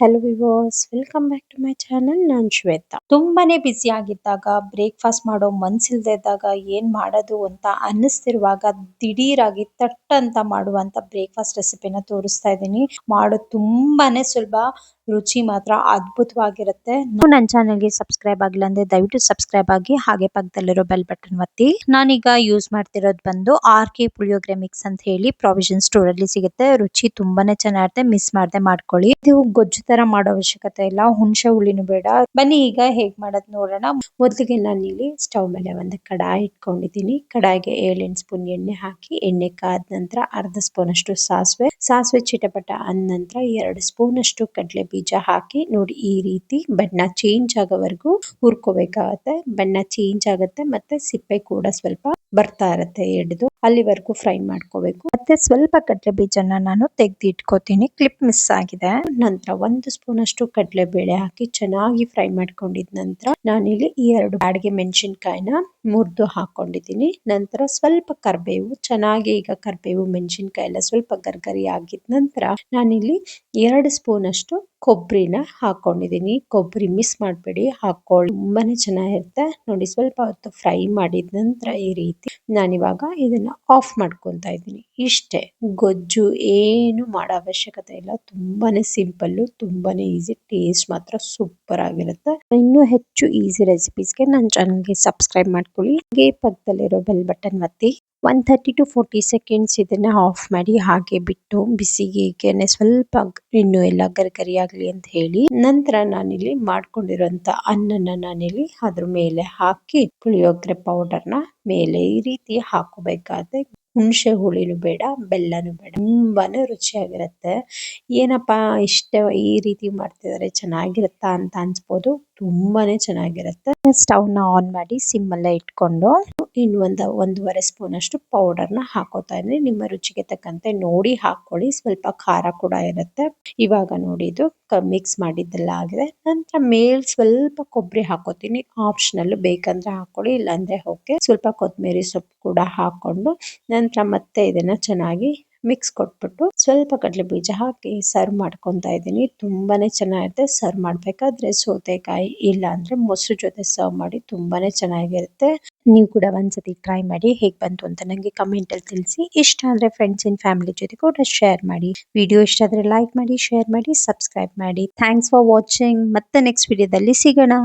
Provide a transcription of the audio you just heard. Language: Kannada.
Hello viewers welcome back to my channel. ನಾನ್ ಶ್ವೇತಾ. ತುಂಬಾನೇ ಬ್ಯುಸಿ ಆಗಿದ್ದಾಗ, ಬ್ರೇಕ್ಫಾಸ್ಟ್ ಮಾಡೋ ಮನ್ಸಿಲ್ದೇ ಇದ್ದಾಗ ಏನ್ ಮಾಡೋದು ಅಂತ ಅನ್ನಿಸ್ತಿರುವಾಗ ದಿಢೀರಾಗಿ ತಟ್ ಅಂತ ಮಾಡುವಂತ ಬ್ರೇಕ್ಫಾಸ್ಟ್ ರೆಸಿಪಿನ ತೋರಿಸ್ತಾ ಇದ್ದೀನಿ. ಮಾಡೋದು ತುಂಬಾನೇ ಸುಲಭ. ರುಚಿ ಮಾತ್ರ ಅದ್ಭುತವಾಗಿರುತ್ತೆ. ನನ್ನ ಚಾನಲ್ಗೆ ಸಬ್ಸ್ಕ್ರೈಬ್ ಆಗಿಲ್ಲ ಅಂದ್ರೆ ದಯವಿಟ್ಟು ಸಬ್ಸ್ಕ್ರೈಬ್ ಆಗಿ ಹಾಗೆ ಪಕ್ಕದಲ್ಲಿರೋ ಬೆಲ್ ಬಟನ್ ಒತ್ತಿ. ನಾನೀಗ ಯೂಸ್ ಮಾಡ್ತಿರೋದು ಬಂದು ಆರ್ ಕೆ ಪುಳಿಯೋಗ್ರೆ ಮಿಕ್ಸ್ ಅಂತ ಹೇಳಿ ಪ್ರಾವಿಷನ್ ಸ್ಟೋರ್ ಅಲ್ಲಿ ಸಿಗುತ್ತೆ. ರುಚಿ ತುಂಬಾನೇ ಚೆನ್ನಾಗಿರುತ್ತೆ. ಮಿಸ್ ಮಾಡದೆ ಮಾಡ್ಕೊಳ್ಳಿ. ಇದು ಗೊಜ್ಜು ತರ ಮಾಡೋ ಅವಶ್ಯಕತೆ ಇಲ್ಲ. ಹುಣಸೆ ಹುಳಿನೂ ಬೇಡ. ಬನ್ನಿ, ಈಗ ಹೇಗ್ ಮಾಡೋದ್ ನೋಡೋಣ. ಮೊದಲಿಗೆ ನಾನಿಲ್ಲಿ ಸ್ಟವ್ ಮೇಲೆ ಒಂದು ಕಡಾಯಿ ಇಟ್ಕೊಂಡಿದ್ದೀನಿ. ಕಡಾಯಿಗೆ ಏಳೆಂಟು ಸ್ಪೂನ್ ಎಣ್ಣೆ ಹಾಕಿ, ಎಣ್ಣೆ ಕಾದ ನಂತರ ಅರ್ಧ ಸ್ಪೂನ್ ಅಷ್ಟು ಸಾಸಿವೆ. ಸಾಸಿವೆ ಚಿಟಪಟ ಅಂದ ನಂತರ ಎರಡು ಸ್ಪೂನ್ ಅಷ್ಟು ಕಡಲೆ ಬೀಜ ಹಾಕಿ ನೋಡಿ ಈ ರೀತಿ ಬಣ್ಣ ಚೇಂಜ್ ಆಗೋವರೆಗೂ ಹುರ್ಕೋಬೇಕಾಗತ್ತೆ. ಬಣ್ಣ ಚೇಂಜ್ ಆಗುತ್ತೆ ಮತ್ತೆ ಸಿಪ್ಪೆ ಕೂಡ ಸ್ವಲ್ಪ ಬರ್ತಾ ಇರತ್ತೆ ಎಡ್ದು ಅಲ್ಲಿವರೆಗೂ ಫ್ರೈ ಮಾಡ್ಕೋಬೇಕು. ಮತ್ತೆ ಸ್ವಲ್ಪ ಕಡಲೆ ಬೀಜನ ನಾನು ತೆಗ್ದು ಇಟ್ಕೋತೀನಿ ಕ್ಲಿಪ್ ಮಿಸ್ ಆಗಿದೆ. ನಂತರ ಒಂದು ಸ್ಪೂನ್ ಅಷ್ಟು ಕಡಲೆ ಬೇಳೆ ಹಾಕಿ ಚೆನ್ನಾಗಿ ಫ್ರೈ ಮಾಡ್ಕೊಂಡಿದ ನಂತರ ನಾನಿಲ್ಲಿ ಈ ಎರಡು ಬಾಡಿಗೆ ಮೆಣಸಿನಕಾಯಿನ ಮುರಿದು ಹಾಕೊಂಡಿದ್ದೀನಿ. ನಂತರ ಸ್ವಲ್ಪ ಕರ್ಬೇವು, ಚೆನ್ನಾಗಿ ಈಗ ಕರ್ಬೇವು ಮೆಣಸಿನಕಾಯಿ ಎಲ್ಲ ಸ್ವಲ್ಪ ಗರ್ಗರಿ ಆಗಿದ ನಂತರ ನಾನಿಲ್ಲಿ ಎರಡು ಸ್ಪೂನ್ ಅಷ್ಟು ಕೊಬ್ಬರಿನ ಹಾಕೊಂಡಿದ್ದೀನಿ. ಕೊಬ್ಬರಿ ಮಿಸ್ ಮಾಡಬೇಡಿ ಹಾಕೊಳ್ಳಿ ತುಂಬಾನೇ ಚೆನ್ನಾಗಿರುತ್ತೆ. ನೋಡಿ, ಸ್ವಲ್ಪ ಹೊತ್ತು ಫ್ರೈ ಮಾಡಿದ ನಂತರ ಈ ರೀತಿ ನಾನಿವಾಗ ಇದನ್ನ ಆಫ್ ಮಾಡ್ಕೊತಾ ಇದ್ದೀನಿ. ಇಷ್ಟೇ, ಗೊಜ್ಜು ಏನು ಮಾಡೋ ಅವಶ್ಯಕತೆ ಇಲ್ಲ. ತುಂಬಾನೇ ಸಿಂಪಲ್ ತುಂಬಾನೇ ಈಸಿ ಟೇಸ್ಟ್ ಮಾತ್ರ ಸೂಪರ್ ಆಗಿರುತ್ತೆ. ಇನ್ನೂ ಹೆಚ್ಚು ಈಸಿ ರೆಸಿಪೀಸ್ಗೆ ನನ್ನ ಚಾನಲ್ಗೆ ಸಬ್ಸ್ಕ್ರೈಬ್ ಮಾಡ್ಕೊಳ್ಳಿ. ಹಾಗೆ ಪಕ್ಕದಲ್ಲಿರೋ ಬೆಲ್ ಬಟನ್ ಒತ್ತಿ. One thirty to forty seconds ಇದನ್ನು ಆಫ್ ಮಾಡಿ ಹಾಗೆ ಬಿಟ್ಟು ಬಿಸಿಗೆ ಸ್ವಲ್ಪ ಇನ್ನು ಎಲ್ಲ ಗರಿಗರಿ ಆಗಲಿ ಅಂತ ಹೇಳಿ ನಂತರ ನಾನಿಲ್ಲಿ ಮಾಡ್ಕೊಂಡಿರೋಂತ ಅನ್ನನ ನಾನಿಲ್ಲಿ ಅದ್ರ ಮೇಲೆ ಹಾಕಿ ಪುಳಿಯೋಗರೆ ಪೌಡರ್ನ ಮೇಲೆ ಈ ರೀತಿ ಹಾಕೋಬೇಕಾದ್ರೆ ಹುಣಸೆ ಹುಳಿನೂ ಬೇಡ, ಬೆಲ್ಲನೂ ಬೇಡ ತುಂಬಾ ರುಚಿಯಾಗಿರುತ್ತೆ. ಏನಪ್ಪ ಇಷ್ಟ ಈ ರೀತಿ ಮಾಡ್ತಿದ್ದಾರೆ ಚೆನ್ನಾಗಿರುತ್ತಾ ಅಂತ ಅನ್ಸ್ಬೋದು, ತುಂಬಾನೇ ಚೆನ್ನಾಗಿರುತ್ತೆ. ಸ್ಟವ್ನ ಆನ್ ಮಾಡಿ ಸಿಮ್ಮಲ್ಲೇ ಇಟ್ಕೊಂಡು ಇನ್ನು ಒಂದು, ಒಂದೂವರೆ ಸ್ಪೂನ್ ಅಷ್ಟು ಪೌಡರ್ನ ಹಾಕೋತಾ ಇದ್ದೀನಿ ನಿಮ್ಮ ರುಚಿಗೆ ತಕ್ಕಂತೆ ನೋಡಿ ಹಾಕ್ಕೊಳ್ಳಿ ಸ್ವಲ್ಪ ಖಾರ ಕೂಡ ಇರುತ್ತೆ. ಇವಾಗ ನೋಡಿ ಇದು ಮಿಕ್ಸ್ ಮಾಡಿದ್ದೆಲ್ಲ ಆಗಿದೆ. ನಂತರ ಮೇಲ್ ಸ್ವಲ್ಪ ಕೊಬ್ಬರಿ ಹಾಕೋತೀನಿ. ಆಪ್ಷನಲ್ ಬೇಕಂದ್ರೆ ಹಾಕೊಳ್ಳಿ, ಇಲ್ಲಾಂದ್ರೆ ಓಕೆ ಸ್ವಲ್ಪ ಕೊತ್ತಂಬರಿ ಸೊಪ್ಪು ಕೂಡ ಹಾಕೊಂಡು ನಂತರ ಮತ್ತೆ ಇದನ್ನ ಚೆನ್ನಾಗಿ ಮಿಕ್ಸ್ ಕೊಟ್ಬಿಟ್ಟು ಸ್ವಲ್ಪ ಕಡಲೆ ಬೀಜ ಹಾಕಿ ಸರ್ವ್ ಮಾಡ್ಕೊತಾ ಇದ್ದೀನಿ. ತುಂಬಾನೇ ಚೆನ್ನಾಗಿರುತ್ತೆ. ಸರ್ವ್ ಮಾಡ್ಬೇಕಾದ್ರೆ ಸೌತೆಕಾಯಿ ಇಲ್ಲಾಂದ್ರೆ ಮೊಸರು ಜೊತೆ ಸರ್ವ್ ಮಾಡಿ ತುಂಬಾನೇ ಚೆನ್ನಾಗಿರುತ್ತೆ. ನೀವು ಕೂಡ ಒಂದ್ಸತಿ ಟ್ರೈ ಮಾಡಿ ಹೇಗ್ ಬಂತು ಅಂತ ನಂಗೆ ಕಮೆಂಟ್ ಅಲ್ಲಿ ತಿಳಿಸಿ. ಇಷ್ಟ ಆದ್ರೆ ಫ್ರೆಂಡ್ಸ್ ಇನ್ ಫ್ಯಾಮಿಲಿ ಜೊತೆ ಕೂಡ ಶೇರ್ ಮಾಡಿ. ವಿಡಿಯೋ ಇಷ್ಟ ಆದ್ರೆ ಲೈಕ್ ಮಾಡಿ ಶೇರ್ ಮಾಡಿ ಸಬ್ಸ್ಕ್ರೈಬ್ ಮಾಡಿ. ಥ್ಯಾಂಕ್ಸ್ ಫಾರ್ ವಾಚಿಂಗ್ ಮತ್ತೆ ನೆಕ್ಸ್ಟ್ ವಿಡಿಯೋದಲ್ಲಿ ಸಿಗೋಣ.